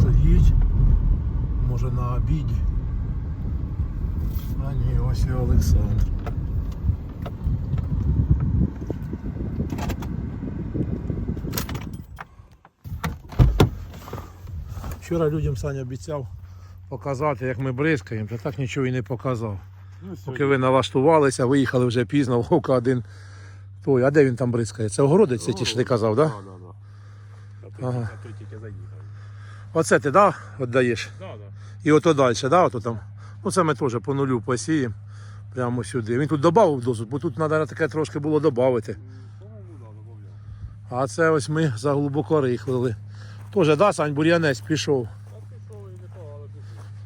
стоїть. Може на обіді. А ні, ось і Олександр. Вчора людям Саня обіцяв показати, як ми бризкаємо, та так нічого і не показав. Поки ви налаштувалися, виїхали вже пізно, вовка один. Той, а де він там бризкає? Це огородець, це ті, що ти казав, так? Да? Да, да, да. Ага. а тільки. Оце ти, да, віддаєш? Да, да. І ото далі, да, ото там. Ну це ми теж по нулю посіємо. Прямо сюди. Він тут додав дозу, бо тут треба таке трошки було додати. Добавляв. А це ось ми заглибоко рихлили. Тоже, да, Сань, бур'янець пішов.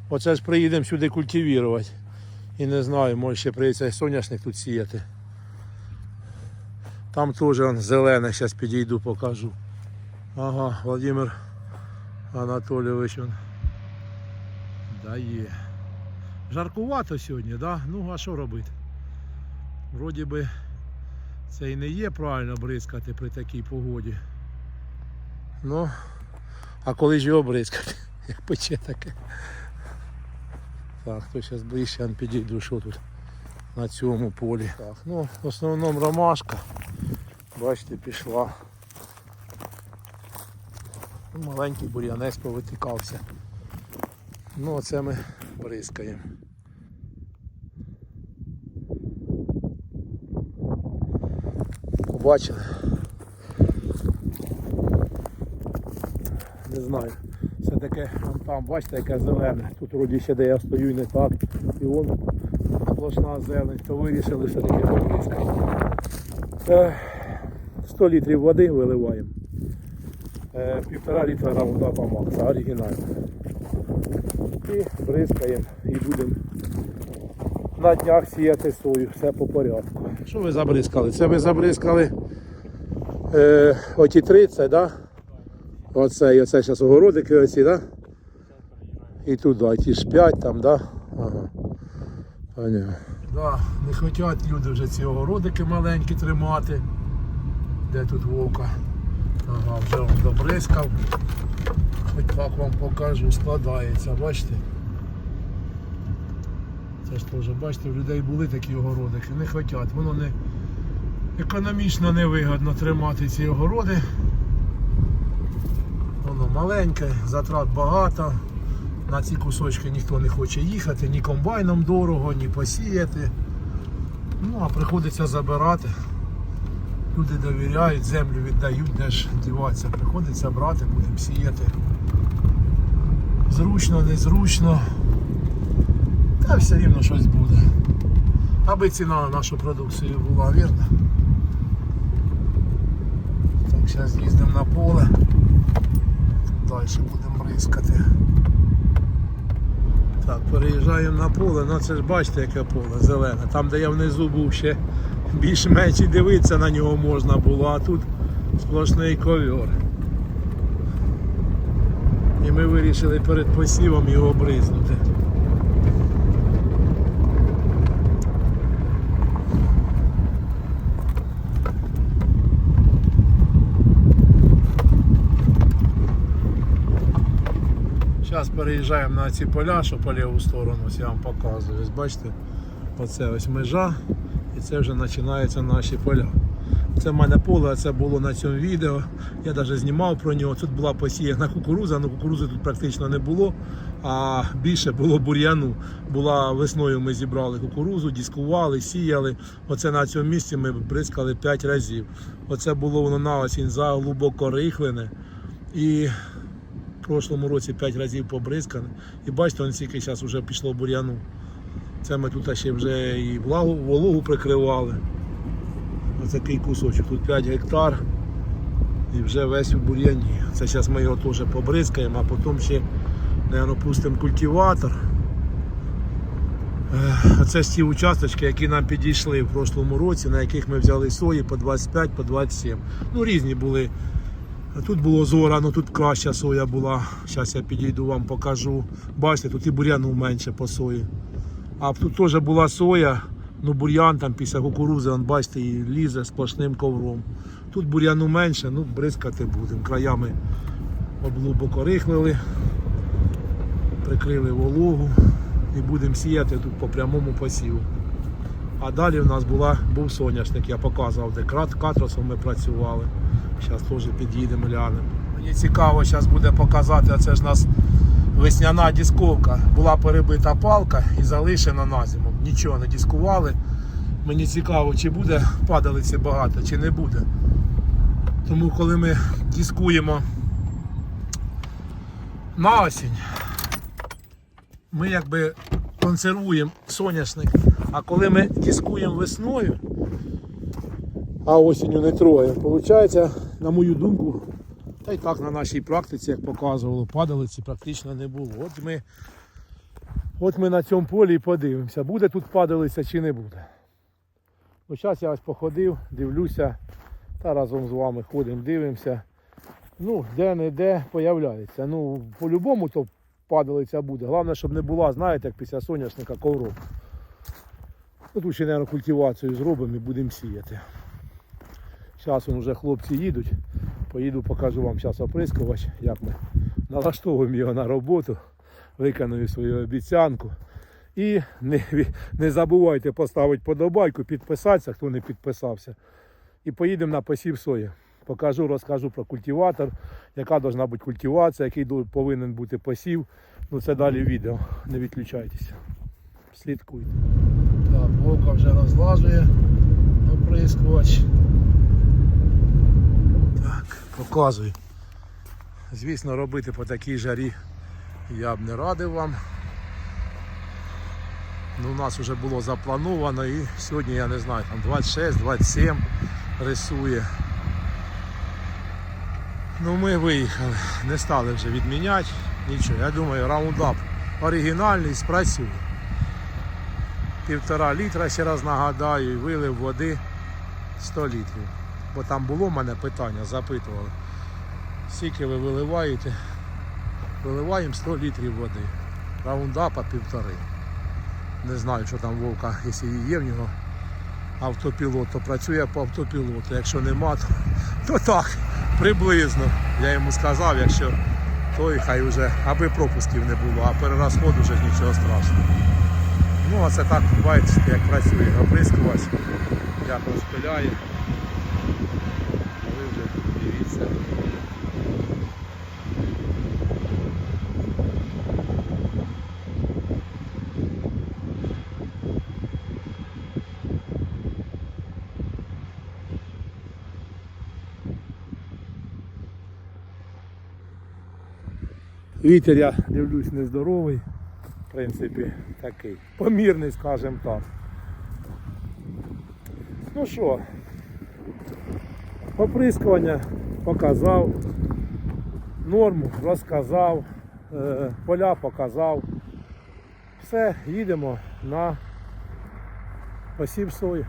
Оце ж приїдемо сюди культивувати. І не знаю, може ще прийдеться соняшник тут сіяти. Там теж зелене, зараз підійду, покажу. Ага, Владимир Анатолійович он дає. Жаркувато сьогодні, да? Ну а що робити? Вроді би це і не є правильно бризкати при такій погоді. Ну, а коли ж його бризкати, як пече таке. Так, то зараз ближче підійду, що тут на цьому полі. Так, ну, в основному ромашка. Бачите, пішла. Маленький бур'янець повитикався. Ну, оце ми бризкаємо. Побачили? Не знаю. Це таке, вон там, бачите, яке зелене. Тут вроді ще де я стою і не так. І вон сплошна зелень, то вирішили все таке побризкати. Е, 100 літрів води виливаємо. Е, Півтора літра на вода помак, це оригінально. І бризкаємо і будемо на днях сіяти сою, все по порядку. Що ви забризкали? Це ви забризкали е, оті 30, так? Да? Оце і оце зараз огородики оці, да? І туди, ті ж 5 там, да? Ага. Понятно. Да, не хочуть люди вже ці огородики маленькі тримати. Де тут вовка? Ага, вже добризкав. Хоч так вам покажу, складається, бачите? Це ж теж, бачите, в людей були такі огородики, не хочуть. Воно не економічно невигідно тримати ці огороди. Воно маленьке, затрат багато. На ці кусочки ніхто не хоче їхати, ні комбайном дорого, ні посіяти. Ну, а приходиться забирати. Люди довіряють, землю віддають, де ж діватися. Приходиться брати, будемо сіяти. Зручно, незручно. Та все рівно щось буде. Аби ціна на нашу продукцію була вірна. Так, зараз їздимо на поле. Далі будемо бризкати. Так, переїжджаємо на поле, ну це ж бачите, яке поле зелене. Там, де я внизу був ще більш-менш і дивитися на нього можна було, а тут сплошний ковер. І ми вирішили перед посівом його бризнути. Зараз переїжджаємо на ці поля, що по ліву сторону, ось я вам показую. Ось бачите, оце ось межа і це вже починаються наші поля. Це в мене поле, це було на цьому відео. Я навіть знімав про нього. Тут була посіяна кукуруза, але кукурузи тут практично не було, а більше було бур'яну. Була весною ми зібрали кукурузу, дискували, сіяли. Оце на цьому місці ми бризкали 5 разів. Оце було воно на осінь заглибоко рихлене. І в прошлому році 5 разів побризкане. І бачите, он скільки зараз вже пішло бур'яну. Це ми тут ще вже і влагу, вологу прикривали. Ось такий кусочок, тут 5 гектар і вже весь у бур'яні. Це зараз ми його теж побризкаємо, а потім ще, мабуть, пустимо культиватор. Це ті участочки, які нам підійшли в прошлому році, на яких ми взяли сої по 25, по 27. Ну, різні були. Тут було зорано, тут краща соя була. Зараз я підійду вам покажу. Бачите, тут і бур'яну менше по сої. А тут теж була соя Ну, бур'ян там після кукурузи, он, бачите, і лізе сплошним ковром. Тут бур'яну менше, ну бризкати будемо. Краями облубок орихлили, прикрили вологу і будемо сіяти тут по прямому посіву. А далі в нас була, був соняшник, я показував, де катросом ми працювали. Зараз теж під'їдемо, глянемо. Мені цікаво зараз буде показати, а це ж нас весняна дисковка. Була перебита палка і залишена на зиму. Нічого не дискували. Мені цікаво, чи буде падалиці багато, чи не буде. Тому коли ми дискуємо на осінь, ми якби консервуємо соняшник. А коли ми дискуємо весною, а осінню не троємо, виходить, на мою думку, та й так на нашій практиці, як показувало, падалиці практично не було. От ми, от ми на цьому полі і подивимося, буде тут падалиця чи не буде. Ось зараз я ось походив, дивлюся, та разом з вами ходимо, дивимося. Ну, де-не-де появляється. Ну, по-любому то падалиця буде. Головне, щоб не була, знаєте, як після соняшника ковром. Ну, тут ще, мабуть, культивацію зробимо і будемо сіяти. Зараз вже хлопці їдуть. Поїду, покажу вам зараз оприскувач, як ми налаштовуємо його на роботу, виконую свою обіцянку. І не, не забувайте поставити подобайку, підписатися, хто не підписався. І поїдемо на посів сої. Покажу, розкажу про культиватор, яка повинна бути культивація, який повинен бути посів. Ну це далі відео. Не відключайтеся. Слідкуйте. Так, Вовка вже розлажує оприскувач. Показую. Звісно, робити по такій жарі я б не радив вам. Ну, у нас вже було заплановано і сьогодні, я не знаю, там 26-27 рисує. Ну ми виїхали, не стали вже відміняти нічого. Я думаю, раундап оригінальний спрацює. Півтора літра, ще раз нагадаю, і вилив води 100 літрів. Бо там було в мене питання, запитували. Скільки ви виливаєте? Виливаємо 100 літрів води. Раундапа півтори. Не знаю, що там вовка, якщо є в нього автопілот, то працює по автопілоту. Якщо нема, то, то так, приблизно. Я йому сказав, якщо то і хай вже, аби пропусків не було, а перерозходу вже нічого страшного. Ну, а це так, бачите, як працює оприскувач, як розпиляє. А ви вже дивіться. Вітер, я дивлюсь, нездоровий. В принципі, такий. Помірний, скажімо так. Ну що, оприскування показав, норму розказав, е, поля показав. Все, їдемо на посів сої.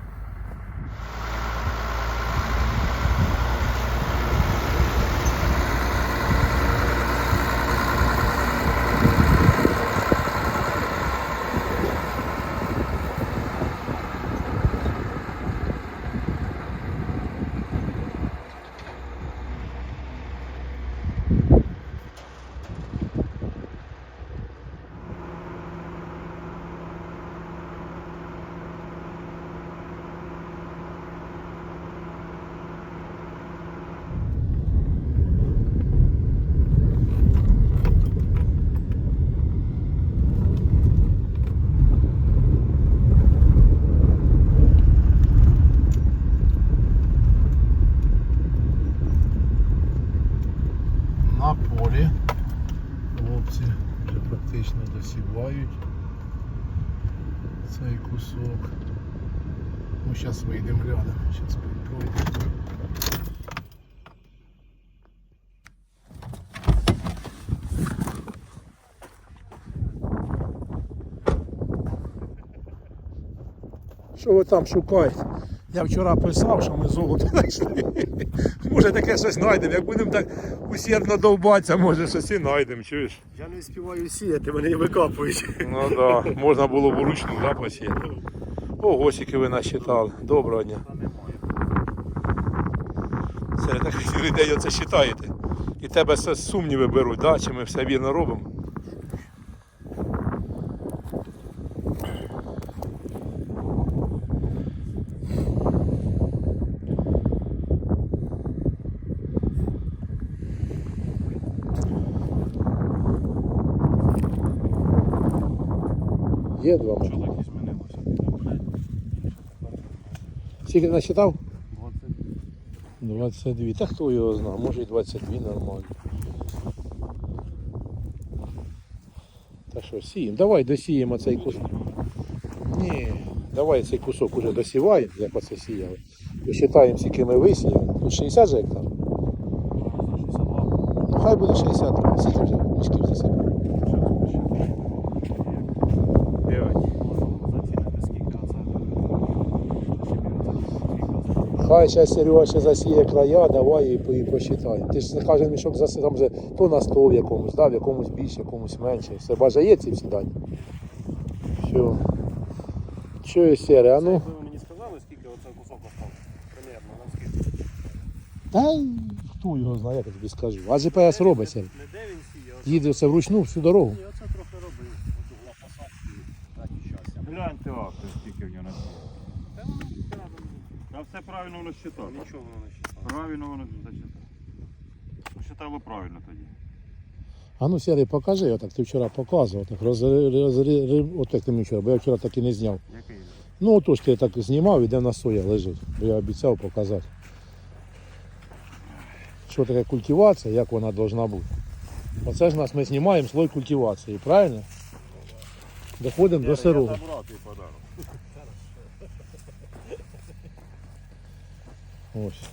на полі. Хлопці вже практично досівають цей кусок. Ну, зараз вийдемо глянемо, зараз пройдемо. Що ви там шукаєте? Я вчора писав, що ми золото знайшли. Може таке щось знайдемо. Як будемо так усердно довбатися, може щось і знайдемо, чуєш? Я не співаю сіяти, вони викапують. Ну так, да. можна було б ручну да, посіяти. Ого, скільки ви насчитали. Доброго дня. Та немає. Це так цілий день оце считаєте. І тебе все сумніви беруть, да? чи ми все вірно робимо. Є два. Чоловік змінилося. Скільки насчитав? 20. 22. Та хто його знає, може і 22 нормально. Та що, сіємо? Давай досіємо цей кусок. Ні, давай цей кусок уже досіваємо, як оце сіяли. Посчитаємо, скільки ми висіяли. Тут 60 же гектар. Ну хай буде 63. Скільки вже мішків засипали? Зацінити скільки оце. Хай ще Серега ще засіє края, давай і, і посчитаємо. Ти ж кожен мішок засі, там вже то на 100 в якомусь, да, в якомусь більше, в якомусь менше. Все бажає ці всі дані. Все. Чую сере, а ну. Ви мені сказали, скільки оце кусок остав? Примерно, наскільки? Та хто його знає, я тобі скажу. А GPS робить сере. Не де він сіє. Їде все вручну всю дорогу. Ні, оце трохи робив. Оцю була посадку. Так і щастя. Гляньте акти, скільки в нього на Та воно рядом. А все правильно воно считало. Нічого воно не читало. Правильно воно зачитало. Считало правильно тоді. А ну Сергій, покажи, отак ти вчора показував, так розри, розри, от як ти мені вчора, бо я вчора так і не зняв. Який? Ну отож ти так знімав і де на соя лежить, бо я обіцяв показати. Що таке культивація, як вона повинна бути. Оце ж нас ми знімаємо слой культивації, правильно? Доходимо до сирого. Ось.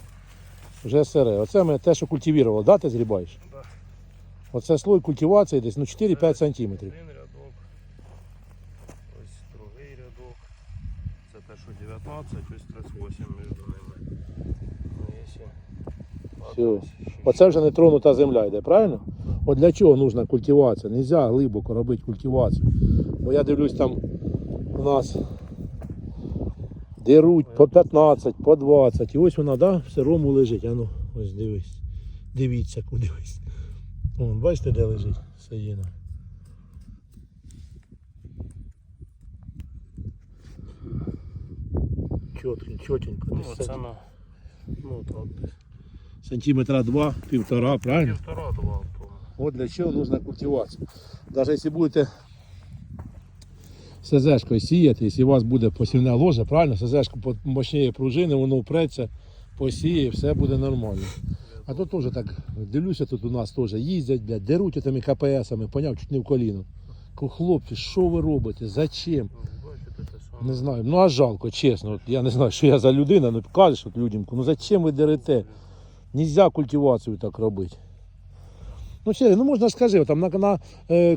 Вже сире. Оце ми те, що культивували, да, ти зрібаєш? Да. Оце слой культивації десь ну, 4-5 сантиметрів. Один рядок. Ось другий рядок. Це те, що 19, ось 38 між ними. Все. Оце вже не тронута земля йде, правильно? От для чого нужна культивація? Нельзя глибоко робити культивацію. Бо я дивлюсь там у нас деруть по 15, по 20. І ось вона, да, в сирому лежить. А ну, ось дивись. Дивіться, куди ось. Вон, бачите, де лежить саїна. Чотко, чотенько. Ну, це на. Ну, так десь. сантиметра два, півтора, правильно? Півтора-два. Вот для чего нужна культивация. Даже если будете СЗшкою сіяти, якщо у вас буде посівне ложе, правильно, СЗшку мощніє пружини, воно впреться, посіє, все буде нормально. А то теж так, дивлюся, тут у нас теж їздять, блядь, деруть тими КПСами, поняв, чуть не в коліно. Хлопці, що ви робите? Зачем? Не знаю. Ну а жалко, чесно. От я не знаю, що я за людина, ну кажеш от людям, ну зачем ви дерете? Нельзя культивацію так робити. Ну, Сергій, ну можна скажи, там на, на е,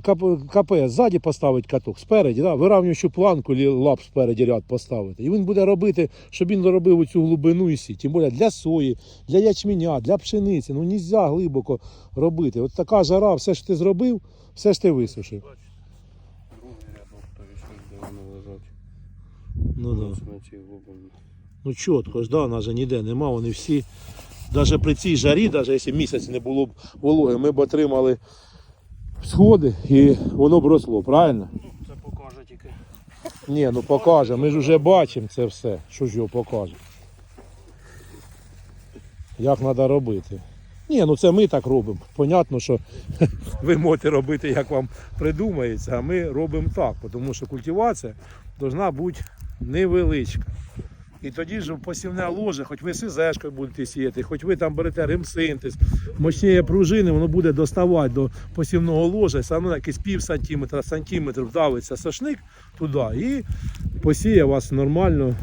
КП, ззаді поставити каток, спереді, да, виравнюючу планку лап спереді ряд поставити. І він буде робити, щоб він робив цю глибину і сі. Тим більше для сої, для ячменя, для пшениці. Ну нельзя глибоко робити. От така жара, все що ти зробив, все ж ти висушив. Другий рядок, то лежать. Ну, да. Ну чітко ж, да, нас же ніде нема, вони всі. Навіть при цій жарі, навіть якщо місяць не було б вологи, ми б отримали сходи і воно б росло, правильно? Ну, це покаже тільки. Ні, ну покаже, ми ж вже бачимо це все. Що ж його покаже? Як треба робити? Ні, ну це ми так робимо. Понятно, що ви можете робити, як вам придумається, а ми робимо так, тому що культивація повинна бути невеличка. І тоді ж посівне ложе, хоч ви сизешкою будете сіяти, хоч ви там берете ремсинтез, мощніє пружини, воно буде доставати до посівного ложа, саме на якийсь пів сантиметра, сантиметр вдавиться сошник туди і посіє вас нормально,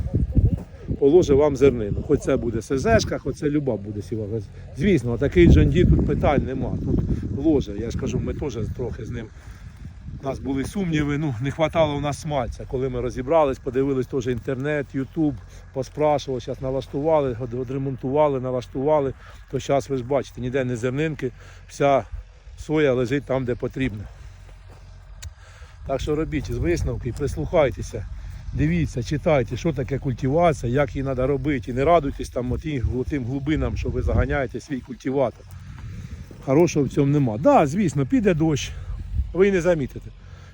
положить вам зернину. Хоч це буде СЗшка, хоч це люба буде сівати. Звісно, такий джонді тут питань нема. Тут ложе. Я ж кажу, ми теж трохи з ним. У нас були сумніви, ну не вистачало у нас смальця. Коли ми розібрались, подивились теж інтернет, Ютуб, поспрашували, зараз налаштували, відремонтували, налаштували. То зараз ви ж бачите, ніде не зернинки, вся соя лежить там, де потрібно. Так що робіть з висновки, прислухайтеся. Дивіться, читайте, що таке культивація, як її треба робити. І не радуйтесь там тим глибинам, що ви заганяєте свій культиватор. Хорошого в цьому нема. Так, да, звісно, піде дощ, ви і не замітите.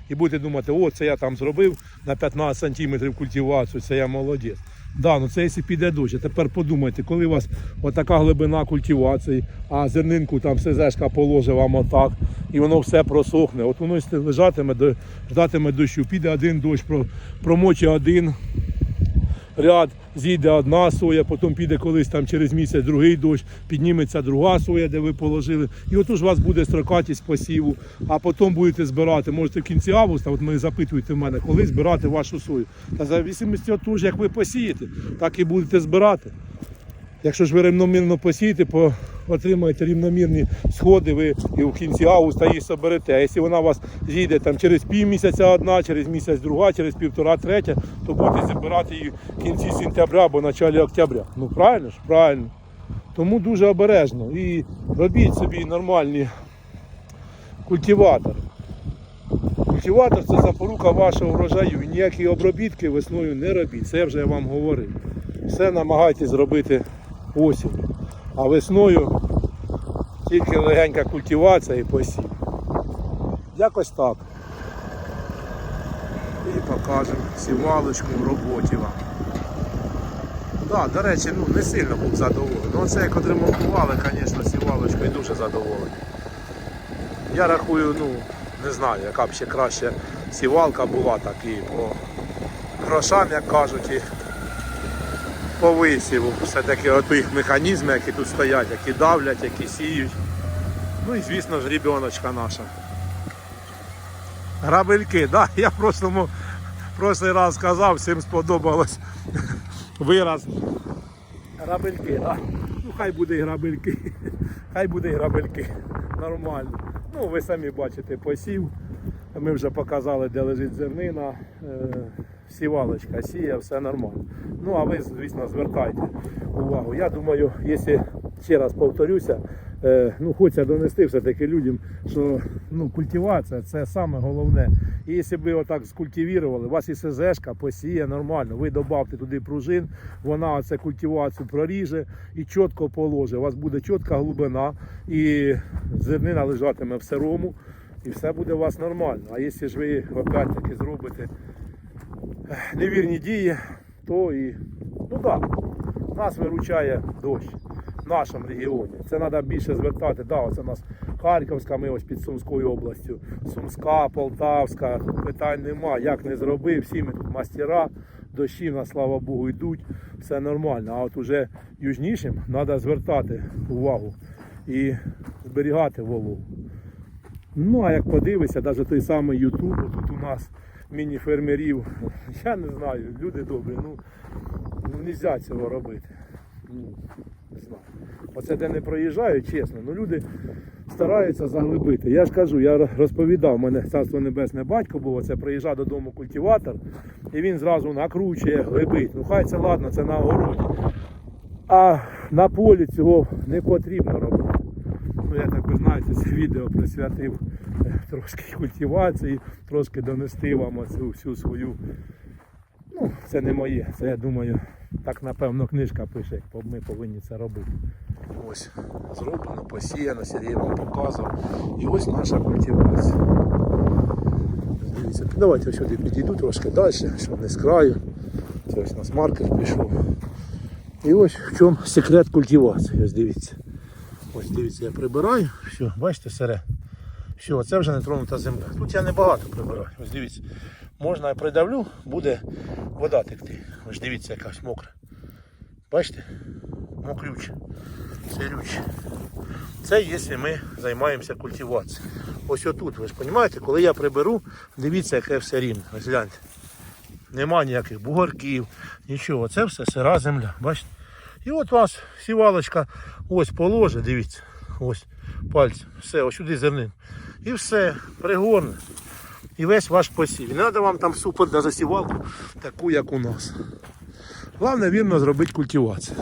І будете думати, о, це я там зробив на 15 сантиметрів культивацію, це я молодець. Да, ну це якщо піде дощ. Тепер подумайте, коли у вас отака глибина культивації, а зернинку там СЗшка положить вам отак, і воно все просохне. От воно лежатиме, ждатиме дощу, піде один дощ, промоче один ряд, зійде одна соя, потім піде колись там через місяць другий дощ, підніметься друга соя, де ви положили. І отож у вас буде строкатість посіву, а потім будете збирати. Можете в кінці августа, от ми запитуєте в мене, коли збирати вашу сою. Та за зависимості від того, ж, як ви посієте, так і будете збирати. Якщо ж ви рівномірно посієте, по, отримаєте рівномірні сходи, ви і в кінці августа її соберете. А якщо вона у вас зійде там через пів місяця одна, через місяць друга, через півтора третя, то будете збирати її в кінці сентября або початку октября. Ну правильно ж? Правильно. Тому дуже обережно і робіть собі нормальні культиватори. Культиватор це запорука вашого врожаю. І ніякі обробітки весною не робіть. Це вже я вам говорив. Все намагайтесь зробити осінню. А весною тільки легенька культивація і посів. Якось так. І покажемо сівалочку в роботі вам. Так, до речі, ну не сильно був задоволений. Ну це як відремонтували, звісно, сівалочкою дуже задоволений. Я рахую, ну, не знаю, яка б ще краще сівалка була, так і по грошам, як кажуть, і по висіву. Все-таки от їх механізми, які тут стоять, які давлять, які сіють. Ну і звісно ж рібіночка наша. Грабельки, да? я в прошлому, прошлий раз сказав, всім сподобалось вираз. Грабельки, да? Ну хай буде і грабельки. Хай буде і грабельки. Нормально. Ну, ви самі бачите посів. Ми вже показали, де лежить зернина. Е, Сівалочка сіє, все нормально. Ну а ви, звісно, звертайте увагу. Я думаю, якщо ще раз повторюся, е, ну хочеться донести все-таки людям, що ну, культивація це саме головне. І якщо ви отак скультивували, у вас і СЗшка посіє нормально. Ви додавте туди пружин, вона оце культивацію проріже і чітко положить. У вас буде чітка глибина і зернина лежатиме в сирому, і все буде у вас нормально. А якщо ж ви опять таки зробите невірні дії, то і ну так, нас виручає дощ в нашому регіоні. Це треба більше звертати. Да, оце у нас Харківська, ми ось під Сумською областю, Сумська, Полтавська, питань нема. Як не зробив, всі ми тут мастера, дощі нас, слава Богу, йдуть, все нормально. А от уже южнішим треба звертати увагу і зберігати вологу. Ну, а як подивишся, навіть той самий Ютуб, тут у нас міні-фермерів, я не знаю, люди добрі, ну, ну не можна цього робити. Ну, не знаю. Оце де не проїжджаю, чесно, ну люди стараються заглибити. Я ж кажу, я розповідав, у мене царство небесне батько був, це приїжджав додому культиватор, і він зразу накручує, глибить. Ну хай це ладно, це на огороді. А на полі цього не потрібно робити. Ну, я ви знаєте, це відео присвятив трошки культивації, трошки донести вам оцю всю свою. Ну, це не моє. Це я думаю, так напевно книжка пише, як ми повинні це робити. Ось зроблено, посіяно, Сергій вам показував. І ось наша культивація. Дивіться, давайте сюди підійду трошки далі, щоб не з краю. Це ось у нас маркер пішов. І ось в чому секрет культивації. Ось дивіться. Ось дивіться, я прибираю, все, бачите, сере. Все, це вже не тронута земля. Тут я небагато прибираю. Ось дивіться. Можна я придавлю, буде вода текти. Ось дивіться, якась мокра. Бачите? Мокрюче. Сирюче. Це якщо ми займаємося культивацією. Ось отут, ви ж розумієте, коли я приберу, дивіться, яке все рівне. Ось гляньте. Нема ніяких бугорків, нічого. Це все сира земля. Бачите? І от у вас сівалочка ось положе, дивіться, ось пальцем, все, ось сюди зернин. І все, пригорне. І весь ваш посів. Не треба вам там супер навіть сівалку, таку, як у нас. Головне вірно зробити культивацію.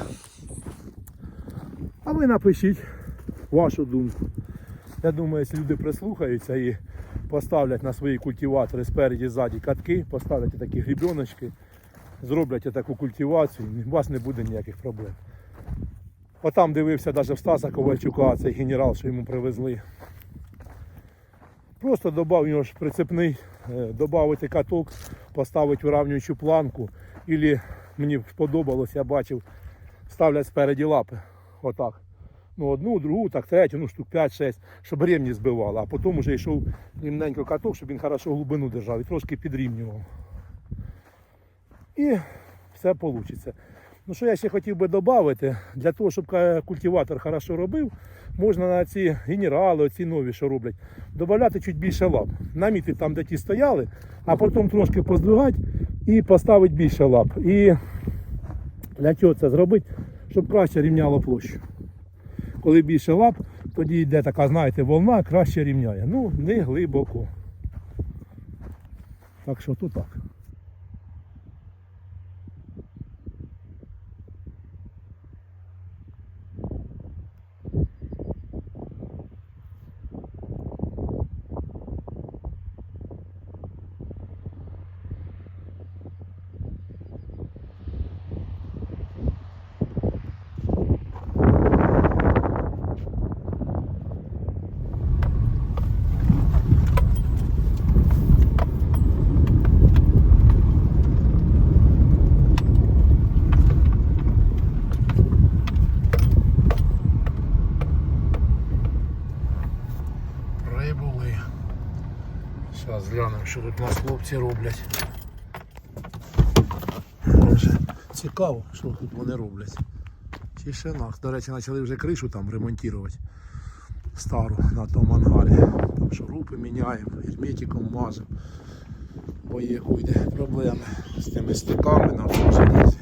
А ви напишіть вашу думку. Я думаю, якщо люди прислухаються і поставлять на свої культиватори спереді ззаді катки, поставлять такі грібіночки зроблять таку культивацію, у вас не буде ніяких проблем. Отам дивився навіть в Стаса Ковальчука, цей генерал, що йому привезли. Просто додав у нього ж прицепний, е, додати каток, поставити вирівнюючу планку. Ілі мені сподобалось, я бачив, ставлять спереді лапи. Отак. Ну, одну, другу, так, третю, ну штук 5-6, щоб рівні збивало, а потім вже йшов рівненько каток, щоб він хорошо глибину держав і трошки підрівнював. І все вийде. Ну що я ще хотів би додати, для того, щоб культиватор хорошо робив, можна на ці генерали, оці нові, що роблять, додати чуть більше лап. Намітити там, де ті стояли, а потім трошки поздвигати і поставити більше лап. І для чого це зробити? Щоб краще рівняло площу. Коли більше лап, тоді йде така, знаєте, волна, краще рівняє. Ну, не глибоко. Так що то так. Прибули. Зараз глянемо, що тут нас хлопці роблять. Вже цікаво, що тут вони роблять. Тишина. До речі, почали вже кришу там ремонтувати. Стару на тому ангарі. Там шурупи міняємо, герметиком мажемо. Бо є хуйде проблеми з тими стиками на железі.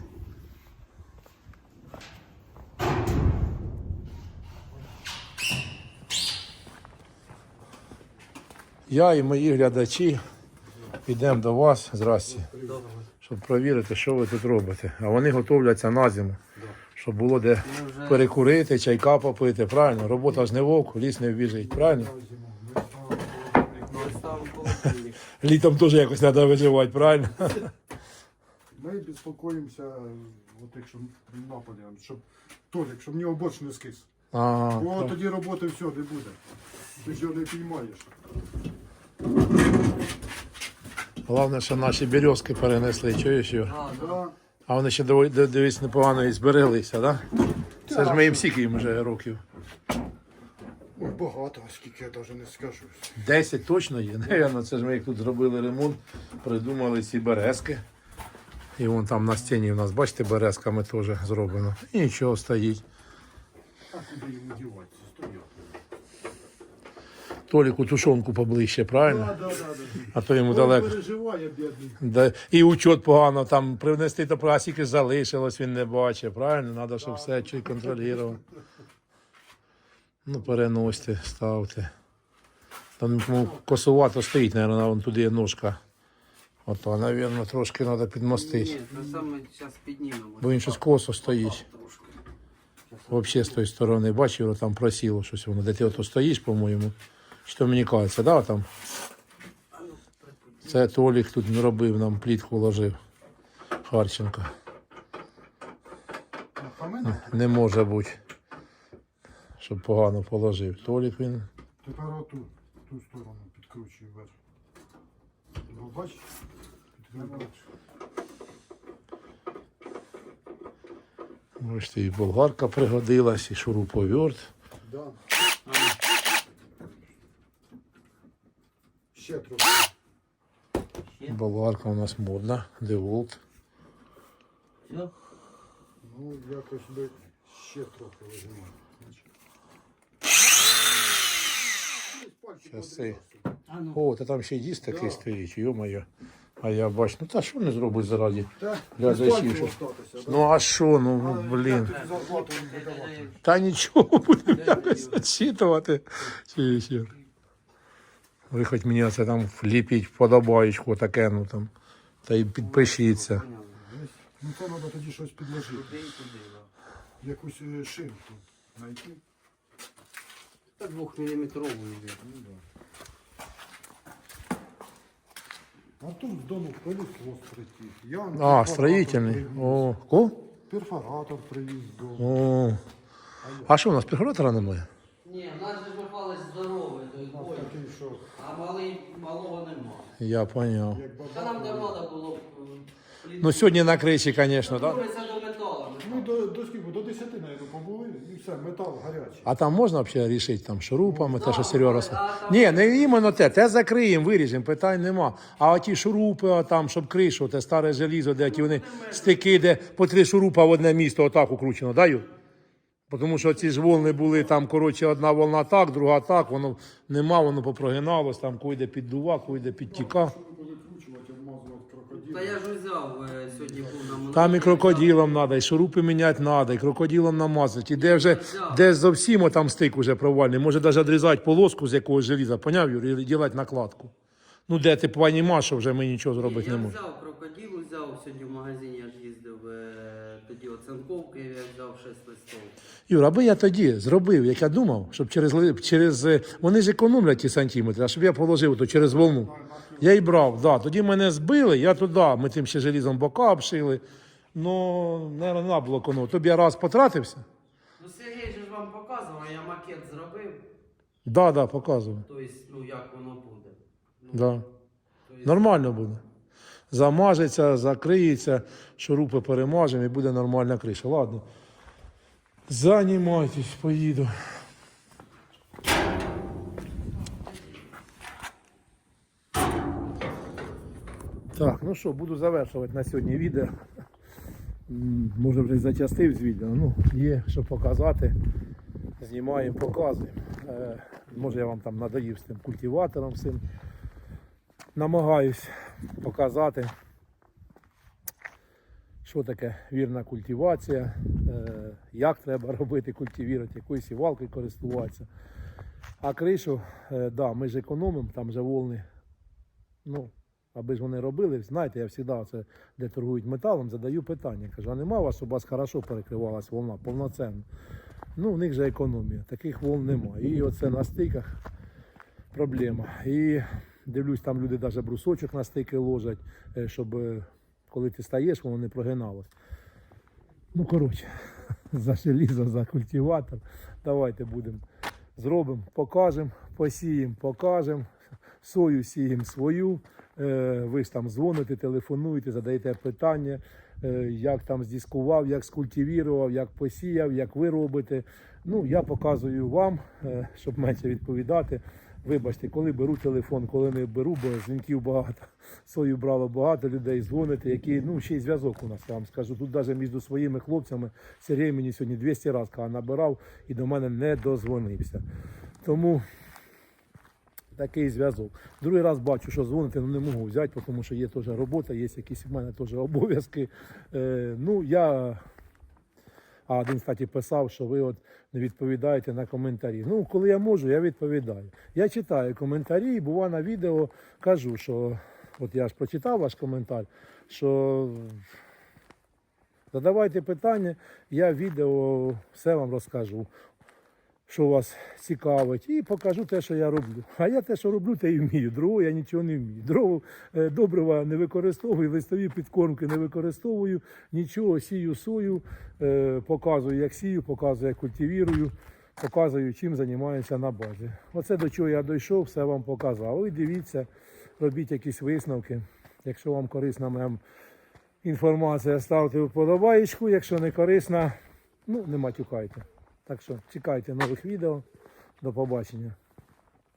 Я і мої глядачі йдемо до вас, здрасті, щоб перевірити, що ви тут робите. А вони готовляться на зиму, щоб було де перекурити, чайка попити. Правильно? Робота ж не вовк, ліс не вбіжить, правильно? Літом теж якось треба виживати, правильно? Ми безпокоїмося, от якщо нападі, щоб Толік, щоб в нього борщ не скис. Ага. Бо тоді роботи все не буде. Ти ж його не піймаєш. Головне, що наші березки перенесли, чуєш його? А вони ще дивись непогано і збереглися, так? Да? Це ж ми їм скільки їм вже років. Ой, багато, скільки я навіть не скажу. 10 точно є. Навірно, це ж ми як тут зробили ремонт, придумали ці березки. І вон там на стіні у нас, бачите, березками теж зроблено. І нічого стоїть. А куди йому діватися? Стоять. Толіку тушонку поближче, правильно? Да, да, да, да. А то йому Ой, далеко. переживає, бідний. Да. І учет погано там привнести то а скільки залишилось, він не бачить, правильно? Треба, щоб все чуть контролював. Ну, переносьте, ставте. Там ну, косувато стоїть, мабуть, вон туди є ножка. Ото, мабуть, трошки треба підмостити. Ні, це саме зараз піднімемо. Бо він щось косо стоїть. Трошки. Взагалі з тої сторони, бачив, там просіло щось воно. Де ти ото стоїш, по-моєму. То мені кажеться, да, там? Це Толік тут не робив, нам плітку ложив. Харченко. Не може бути. Щоб погано положив. Толік він. тепер оту, ту сторону підкручую вверх. Бачиш? Бачите, і болгарка пригодилась, і шуруповерт. Да. Ще трохи. Болгарка у нас модна, деволт. Все? Ну, якось би ще трохи вижимати. Часи. А ну. О, та там ще й диск такий стоїть, йо-моє. А я бачу, ну та що не зробить зараді? Так, Глядачів, що- Ну а що, ну блін. Та нічого будемо якось відчитувати. Чи ще. Ви хоч мені це там вліпіть вподобаєчку таке, ну там. Та й підпишіться. Ну то треба тоді щось підложити. Туди і туди, да. Якусь е, шинку знайти. Та двохміліметрову йде. Ну, да. А тут в дому пилісос притіг. Я А, перфоратор строїтельний. привіз. О, ко? Перфоратор привіз з дому. О. А що у нас перфоратора немає? Ні, в нас же попались здоровий той бой, такий, що а малий, малого нема. Я поняв. як Та нам давно було б, е, Ну сьогодні на криші, звісно, так? Рухайся до металу. Ми до, до скільки? До 10 навіть побули і все, метал гарячий. А там можна взагалі рішити там шурупами, те, що Да, Серега розказав? Ні, не іменно те, те закриємо, виріжемо, питань нема. А оті шурупи, а там, щоб кришу, те старе желізо, де ті вони стики, де по три шурупа в одне місто отак укручено, даю? Тому що ці ж волни були там, коротше, одна волна так, друга так, воно нема, воно попрогиналось, там койде піддува, койде підтіка. Крокодил. Та я ж взяв е, сьогодні був на моноліті. Там і крокодилам треба, і шурупи міняти треба, і крокодилам намазати. І де вже де зовсім там стик уже провальний, може навіть відрізати полоску з якогось желіза, поняв, Юрій, і робити накладку. Ну де ти понімаєш, що вже ми нічого зробити я не можемо. взяв крокодилу, взяв сьогодні в магазині, я ж їздив тоді оцинковки, я взяв 6 листов. Юра, аби я тоді зробив, як я думав, щоб через, ли- через е, вони ж економлять ті сантиметри, а щоб я положив то через волну. Я і брав, да. тоді мене збили, я туди, ми тим ще желізом бока обшили. Ну, не треба було економити. Тобі я раз потратився. Ну Сергій же ж вам показував, я макет зробив, Да, да, показував. тобто, ну як воно буде. Ну, Да. тобто, Нормально буде. Замажеться, закриється, шурупи перемажемо і буде нормальна криша. Ладно. Займайтесь, поїду. Так, ну що, буду завершувати на сьогодні відео. Може вже зачастив з відео. Ну, є що показати. Знімаємо, показуємо. Е, може я вам там надоїв з тим культиватором всім намагаюсь показати, що таке вірна культивація, е, як треба робити культивірувати, якою сівалкою користуватися. А кришу, е, да, ми ж економимо, там же волни. Ну, аби ж вони робили, знаєте, я завжди, це, де торгують металом, задаю питання. Кажу, а нема у вас, щоб у вас хорошо перекривалась волна, повноцінно. Ну, в них же економія, таких волн немає. І оце на стиках проблема. І дивлюсь, там люди навіть брусочок на стики ложать, е, щоб е, коли ти стаєш, воно не прогиналось. Ну, коротше, за желізо, за культиватор. Давайте будемо зробимо, покажемо, посіємо, покажемо. Сою сіємо свою. Е, Ви ж там дзвоните, телефонуєте, задаєте питання, як там здіскував, як скультивірував, як посіяв, як ви робите. Ну, я показую вам, щоб менше відповідати. Вибачте, коли беру телефон, коли не беру, бо дзвінків багато. Сою брало багато людей, дзвоните, які, ну, ще й зв'язок у нас, я вам скажу. Тут навіть між своїми хлопцями Сергій мені сьогодні 200 разів набирав і до мене не дозвонився. Тому такий зв'язок. Другий раз бачу, що дзвонити, ну не можу взяти, тому що є теж робота, є якісь в мене теж обов'язки. Е, ну, я а один, кстати, писав, що ви от не відповідаєте на коментарі. Ну, коли я можу, я відповідаю. Я читаю коментарі, бува на відео кажу, що от я ж прочитав ваш коментар, що задавайте питання, я відео все вам розкажу, що вас цікавить, і покажу те, що я роблю. А я те, що роблю, те і вмію. Другого я нічого не вмію. Другого е, добрива не використовую, листові підкормки не використовую, нічого сію сою, е, показую, як сію, показую, як культивірую, показую, чим займаюся на базі. Оце до чого я дійшов, все вам показав. Ви дивіться, робіть якісь висновки. Якщо вам корисна моя інформація, ставте вподобаєчку. Якщо не корисна, ну не матюкайте. Так що чекайте нових відео. До побачення.